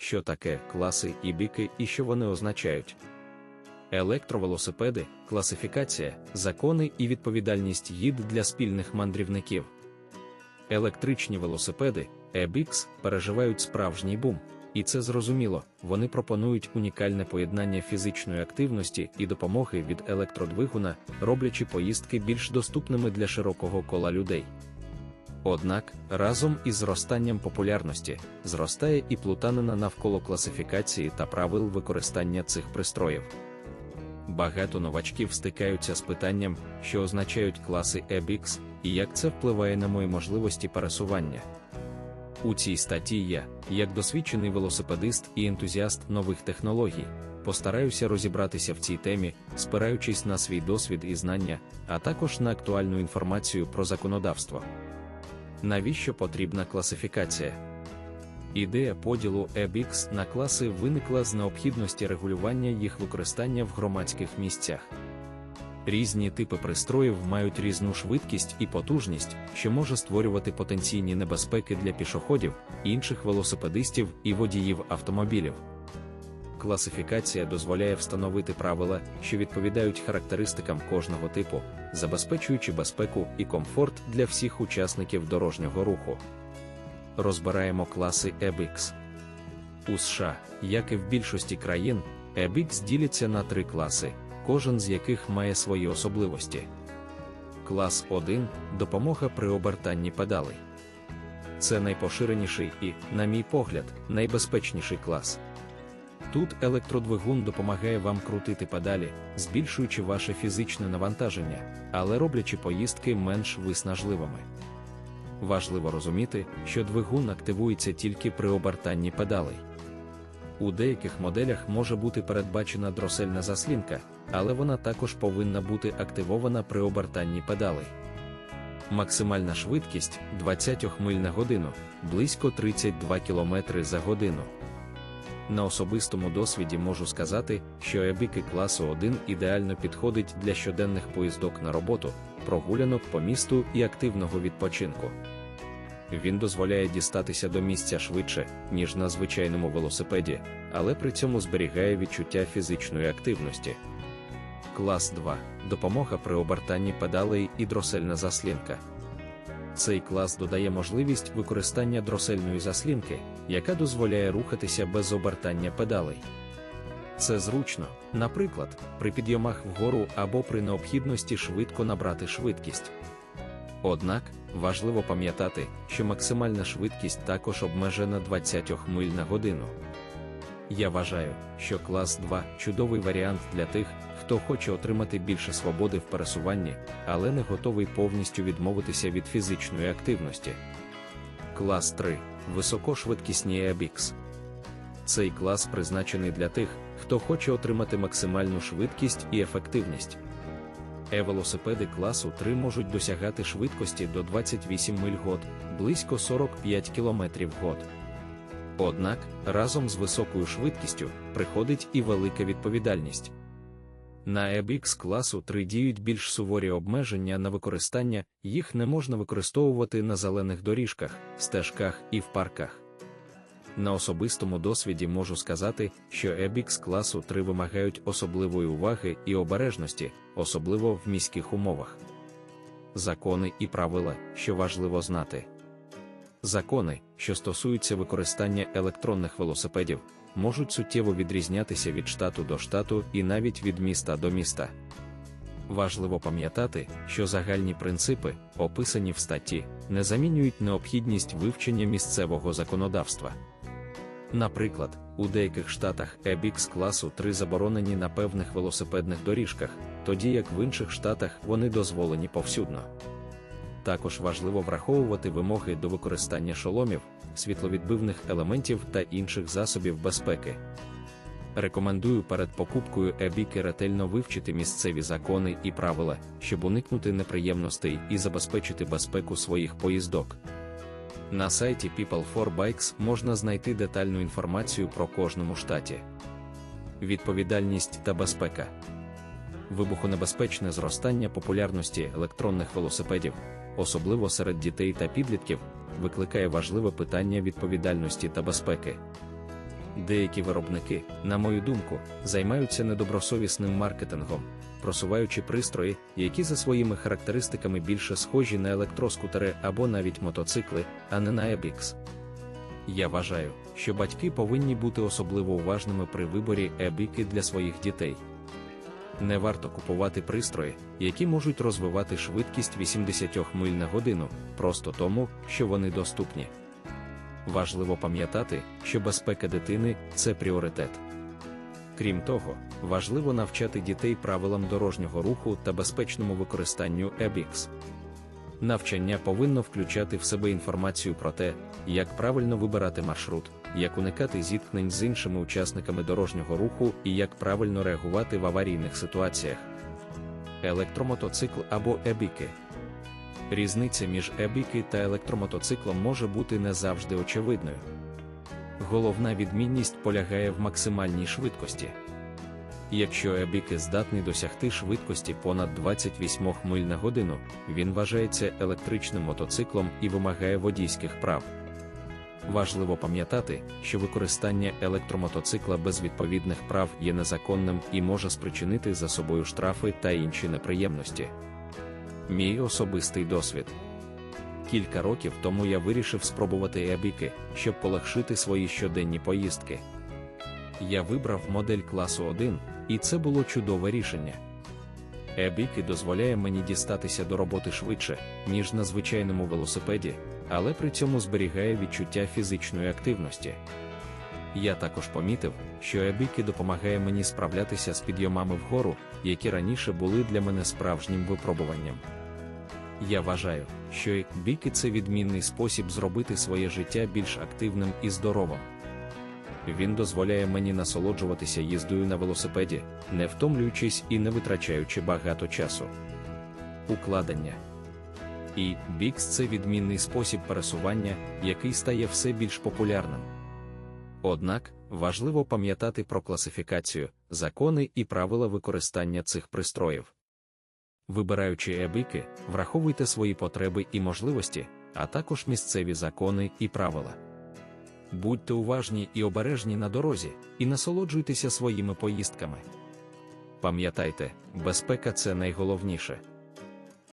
що таке класи і біки і що вони означають. Електровелосипеди, класифікація, закони і відповідальність їд для спільних мандрівників. Електричні велосипеди EBX переживають справжній бум, і це зрозуміло, вони пропонують унікальне поєднання фізичної активності і допомоги від електродвигуна, роблячи поїздки більш доступними для широкого кола людей. Однак, разом із зростанням популярності зростає і плутанина навколо класифікації та правил використання цих пристроїв. Багато новачків стикаються з питанням, що означають класи EBX, і як це впливає на мої можливості пересування. У цій статті я, як досвідчений велосипедист і ентузіаст нових технологій, постараюся розібратися в цій темі, спираючись на свій досвід і знання, а також на актуальну інформацію про законодавство. Навіщо потрібна класифікація? Ідея поділу EBX на класи виникла з необхідності регулювання їх використання в громадських місцях. Різні типи пристроїв мають різну швидкість і потужність, що може створювати потенційні небезпеки для пішоходів, інших велосипедистів і водіїв автомобілів. Класифікація дозволяє встановити правила, що відповідають характеристикам кожного типу, забезпечуючи безпеку і комфорт для всіх учасників дорожнього руху. Розбираємо класи EBX. У США, як і в більшості країн, EBX діляться на три класи, кожен з яких має свої особливості. Клас 1 допомога при обертанні педалей. Це найпоширеніший і, на мій погляд, найбезпечніший клас. Тут електродвигун допомагає вам крутити педалі, збільшуючи ваше фізичне навантаження, але роблячи поїздки менш виснажливими. Важливо розуміти, що двигун активується тільки при обертанні педалей. У деяких моделях може бути передбачена дросельна заслінка, але вона також повинна бути активована при обертанні педалей. Максимальна швидкість 20 миль на годину, близько 32 км за годину. На особистому досвіді можу сказати, що ебіки класу 1 ідеально підходить для щоденних поїздок на роботу, прогулянок по місту і активного відпочинку. Він дозволяє дістатися до місця швидше, ніж на звичайному велосипеді, але при цьому зберігає відчуття фізичної активності. Клас 2 допомога при обертанні педалей і дросельна заслінка. Цей клас додає можливість використання дросельної заслінки, яка дозволяє рухатися без обертання педалей. Це зручно, наприклад, при підйомах вгору або при необхідності швидко набрати швидкість. Однак важливо пам'ятати, що максимальна швидкість також обмежена 20 миль на годину. Я вважаю, що клас 2 чудовий варіант для тих, хто хоче отримати більше свободи в пересуванні, але не готовий повністю відмовитися від фізичної активності. Клас 3 високошвидкісні EBX. Цей клас призначений для тих, хто хоче отримати максимальну швидкість і ефективність. Е-велосипеди класу 3 можуть досягати швидкості до 28 миль год, близько 45 км год. Однак, разом з високою швидкістю приходить і велика відповідальність. На EBX класу 3 діють більш суворі обмеження на використання, їх не можна використовувати на зелених доріжках, стежках і в парках. На особистому досвіді можу сказати, що EBX класу 3 вимагають особливої уваги і обережності, особливо в міських умовах. Закони і правила, що важливо знати. Закони, що стосуються використання електронних велосипедів, можуть суттєво відрізнятися від штату до штату і навіть від міста до міста. Важливо пам'ятати, що загальні принципи, описані в статті, не замінюють необхідність вивчення місцевого законодавства. Наприклад, у деяких штатах EBX класу 3 заборонені на певних велосипедних доріжках, тоді як в інших штатах вони дозволені повсюдно. Також важливо враховувати вимоги до використання шоломів, світловідбивних елементів та інших засобів безпеки. Рекомендую перед покупкою EBIK ретельно вивчити місцеві закони і правила, щоб уникнути неприємностей і забезпечити безпеку своїх поїздок. На сайті People for Bikes можна знайти детальну інформацію про кожному штаті. Відповідальність та безпека. Вибухонебезпечне зростання популярності електронних велосипедів, особливо серед дітей та підлітків, викликає важливе питання відповідальності та безпеки. Деякі виробники, на мою думку, займаються недобросовісним маркетингом, просуваючи пристрої, які за своїми характеристиками більше схожі на електроскутери або навіть мотоцикли, а не на EBX. Я вважаю, що батьки повинні бути особливо уважними при виборі ебіки для своїх дітей. Не варто купувати пристрої, які можуть розвивати швидкість 80 миль на годину, просто тому, що вони доступні. Важливо пам'ятати, що безпека дитини це пріоритет. Крім того, важливо навчати дітей правилам дорожнього руху та безпечному використанню EBIX. Навчання повинно включати в себе інформацію про те, як правильно вибирати маршрут, як уникати зіткнень з іншими учасниками дорожнього руху і як правильно реагувати в аварійних ситуаціях. Електромотоцикл або ебіки. Різниця між ебіки та електромотоциклом може бути не завжди очевидною. Головна відмінність полягає в максимальній швидкості. Якщо ебіки здатний досягти швидкості понад 28 миль на годину, він вважається електричним мотоциклом і вимагає водійських прав. Важливо пам'ятати, що використання електромотоцикла без відповідних прав є незаконним і може спричинити за собою штрафи та інші неприємності. Мій особистий досвід. Кілька років тому я вирішив спробувати ебіки, щоб полегшити свої щоденні поїздки. Я вибрав модель класу 1, і це було чудове рішення. Ебіки дозволяє мені дістатися до роботи швидше, ніж на звичайному велосипеді, але при цьому зберігає відчуття фізичної активності. Я також помітив, що ебіки допомагає мені справлятися з підйомами вгору, які раніше були для мене справжнім випробуванням. Я вважаю, що біки це відмінний спосіб зробити своє життя більш активним і здоровим. Він дозволяє мені насолоджуватися їздою на велосипеді, не втомлюючись і не витрачаючи багато часу. Укладення і бікс це відмінний спосіб пересування, який стає все більш популярним. Однак важливо пам'ятати про класифікацію, закони і правила використання цих пристроїв. Вибираючи ебіки, враховуйте свої потреби і можливості, а також місцеві закони і правила. Будьте уважні і обережні на дорозі, і насолоджуйтеся своїми поїздками. Пам'ятайте, безпека це найголовніше.